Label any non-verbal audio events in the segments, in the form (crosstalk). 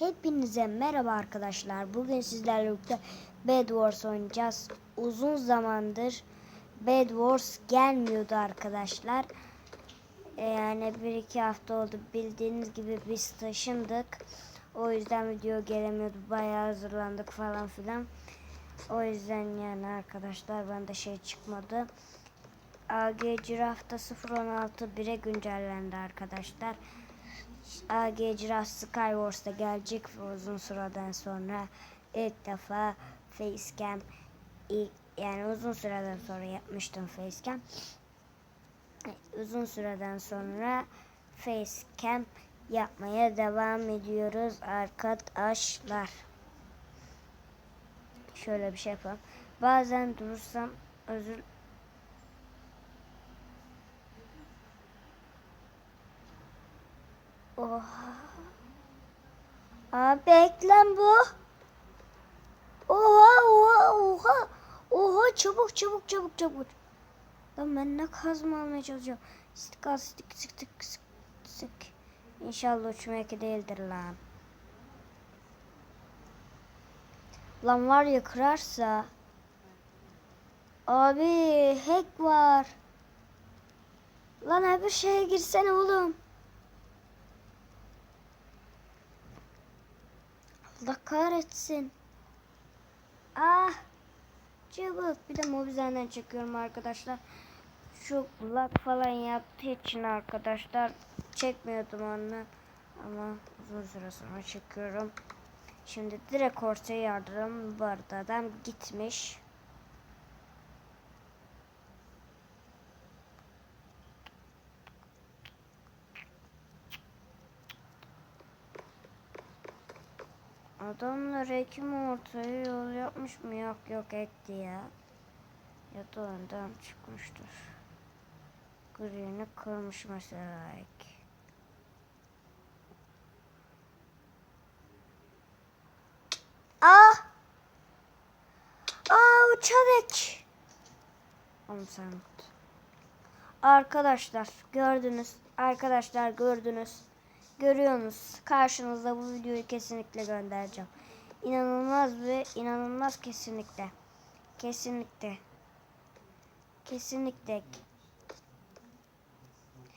Hepinize merhaba arkadaşlar. Bugün sizlerle birlikte Bed Wars oynayacağız. Uzun zamandır Bed Wars gelmiyordu arkadaşlar. Ee, Yani bir iki hafta oldu. Bildiğiniz gibi biz taşındık. O yüzden video gelemiyordu. Bayağı hazırlandık falan filan. O yüzden yani arkadaşlar bende şey çıkmadı. AG Giraf'ta 0.16 1'e güncellendi arkadaşlar. AG Giraffe Skywars'ta gelecek uzun süreden sonra ilk defa facecam ilk, yani uzun süreden sonra yapmıştım facecam. Uzun süreden sonra facecam yapmaya devam ediyoruz arkadaşlar. Şöyle bir şey yapalım. Bazen durursam özür Abi eklen bu. Oha oha oha. Oha çabuk çabuk çabuk çabuk. Lan ben ne kazma almaya çalışıyorum. Sık sık sık sık sık sık. İnşallah uçma eki değildir lan. Lan var ya kırarsa. Abi hack var. Lan abi şeye girsene oğlum. Allah kahretsin. Ah. Çabuk. Bir de mobizenden çekiyorum arkadaşlar. Şu lag falan yaptığı için arkadaşlar çekmiyordum ondan. Ama uzun süre sonra çekiyorum. Şimdi direkt ortaya yardım. Bu arada adam gitmiş. Adamlar ekim ortaya yol yapmış mı? Yok yok ekti ya. Ya da önden çıkmıştır. Green'i kırmış mesela ek. Ah! Aa uçan ek. Arkadaşlar gördünüz. Arkadaşlar gördünüz. Görüyorsunuz. Karşınızda bu videoyu kesinlikle göndereceğim. İnanılmaz ve inanılmaz kesinlikle. Kesinlikle. Kesinlikle.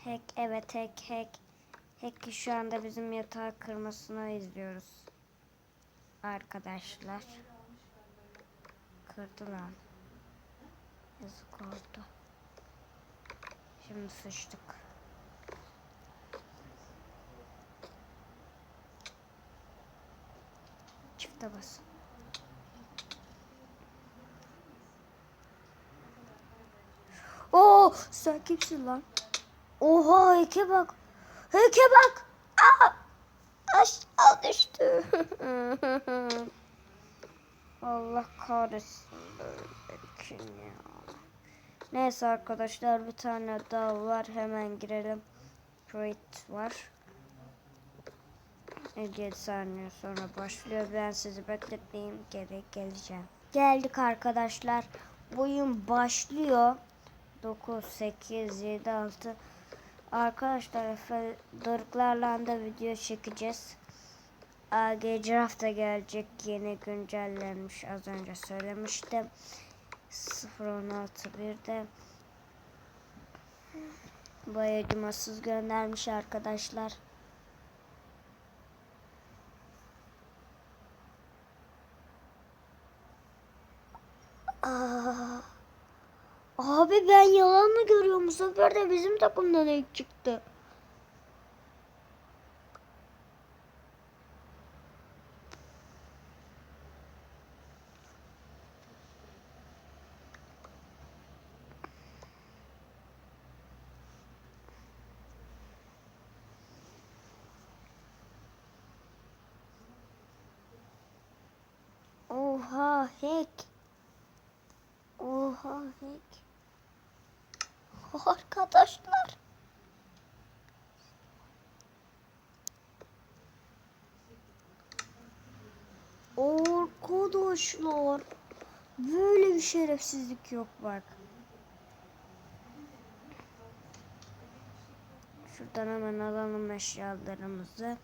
Hack evet hack hack. Hack'i şu anda bizim yatağı kırmasını izliyoruz. Arkadaşlar. Kırdı lan. Yazık oldu. Şimdi sıçtık. Çifte bas. Oo, sen kimsin lan? Oha heke bak. Heke bak. Aa! Aşağı düştü. (laughs) Allah kahretsin böyle ya. Neyse arkadaşlar bir tane daha var. Hemen girelim. Proit var. 57 saniye sonra başlıyor. Ben sizi bekletmeyeyim. Geri geleceğim. Geldik arkadaşlar. Oyun başlıyor. 9, 8, 7, 6. Arkadaşlar Doruklarla da video çekeceğiz. AG Giraffe da gelecek. Yeni güncellenmiş. Az önce söylemiştim. 0.16.1'de Bayağı acımasız göndermiş arkadaşlar. Aa, abi ben yalan mı görüyorum? Bu sefer de bizim takımdan ilk çıktı. Oha hack. Hack. Arkadaşlar. Arkadaşlar. Böyle bir şerefsizlik yok bak. Şuradan hemen alalım eşyalarımızı.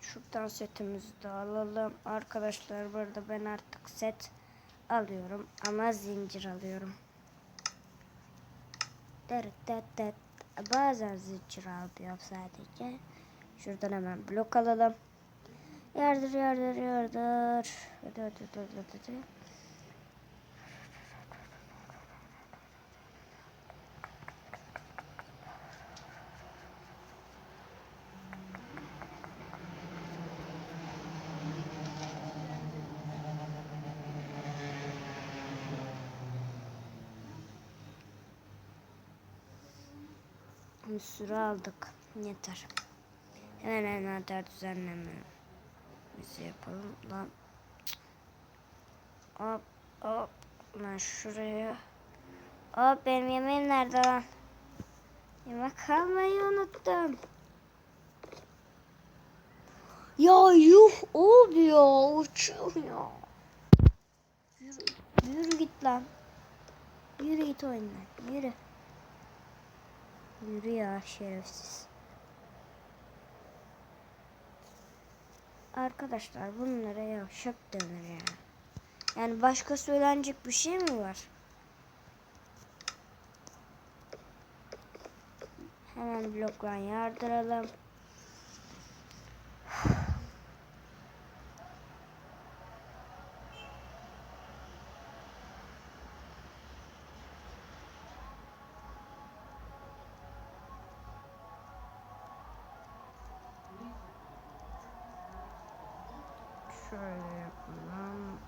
Şuradan setimizi de alalım. Arkadaşlar burada ben artık set alıyorum ama zincir alıyorum. Dert dert dert. Bazen zincir alıyorum sadece. Şuradan hemen blok alalım. Yardır yardır yardır. Hadi hadi hadi Bir sürü aldık. Yeter. Hemen envanter düzenleme. Bizi yapalım lan. Hop hop. Lan şuraya. Hop benim yemeğim nerede lan? Yemek almayı unuttum. Ya yuh abi ya uçuyor ya. Yürü, yürü git lan. Yürü git oyundan. Yürü. Yürü ya şerefsiz. Arkadaşlar bunlara yavşak denir ya. Yani başka söylenecek bir şey mi var? Hemen blokla yardıralım. Şöyle yapalım.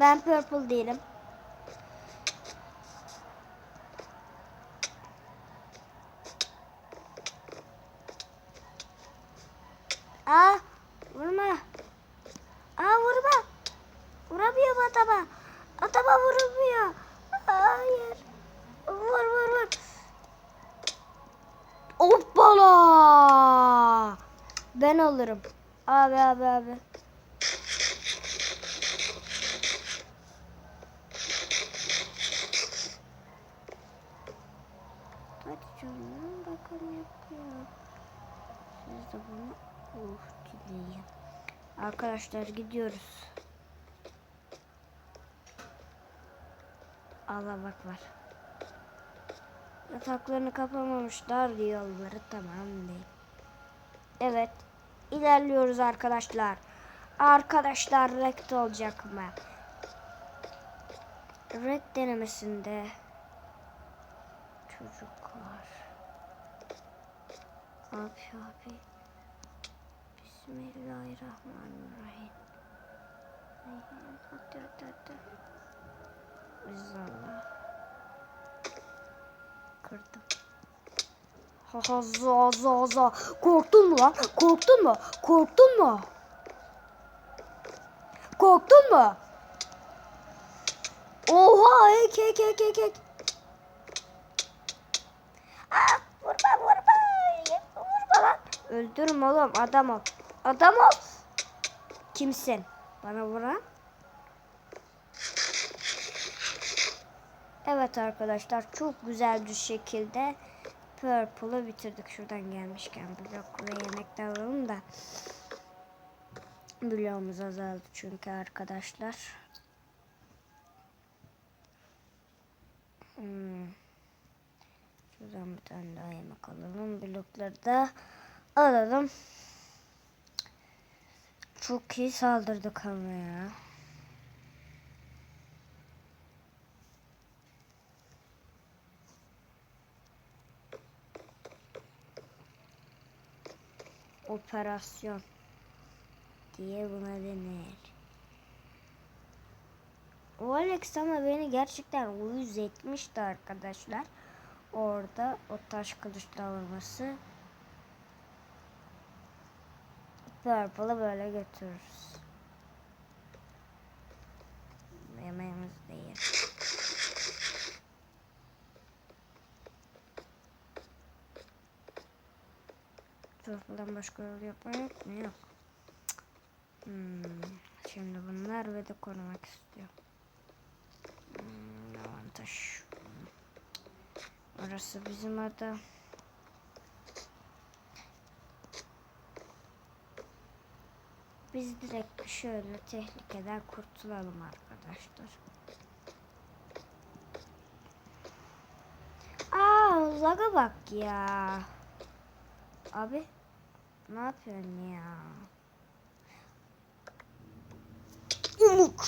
Ben purple değilim. Alırım. Abi abi abi. Hadi canım bakalım yapıyor. Siz de bunu uh dileyin. Arkadaşlar gidiyoruz. Allah bak var. Yataklarını kapamamışlar yolları tamam değil. Evet. İlerliyoruz arkadaşlar. Arkadaşlar rekt olacak mı? Rekt denemesinde çocuklar. Abi abi. Bismillahirrahmanirrahim. Hadi hadi hadi. Allah. Kırdım. Ha ha za za za. Korktun mu lan? Korktun mu? Korktun mu? Korktun mu? Oha ek ek ek ek ek. Aa, vurma vurma. Vurma lan. Öldürme oğlum adam ol. Adam ol. Kimsin? Bana vuran? Evet arkadaşlar çok güzel bir şekilde Purple'ı bitirdik. Şuradan gelmişken blok yemek de alalım da bloğumuz azaldı çünkü arkadaşlar. Hmm. Şuradan bir tane daha yemek alalım. Blokları da alalım. Çok iyi saldırdık ama ya. Operasyon diye buna denir. O Alex beni gerçekten uyuz etmişti arkadaşlar. Orada o taş kılıçla vurması. Purple'ı böyle götürürüz. Yemeğimiz değil. Turtle'dan başka yol yapma yok mu? Yok. Hmm. Şimdi bunlar ve de korumak istiyor. Hmm, avantaj. Orası bizim ada. Biz direkt şöyle tehlikeden kurtulalım arkadaşlar. Aa laga bak ya. Abi ne yapıyorsun ya? Umuk.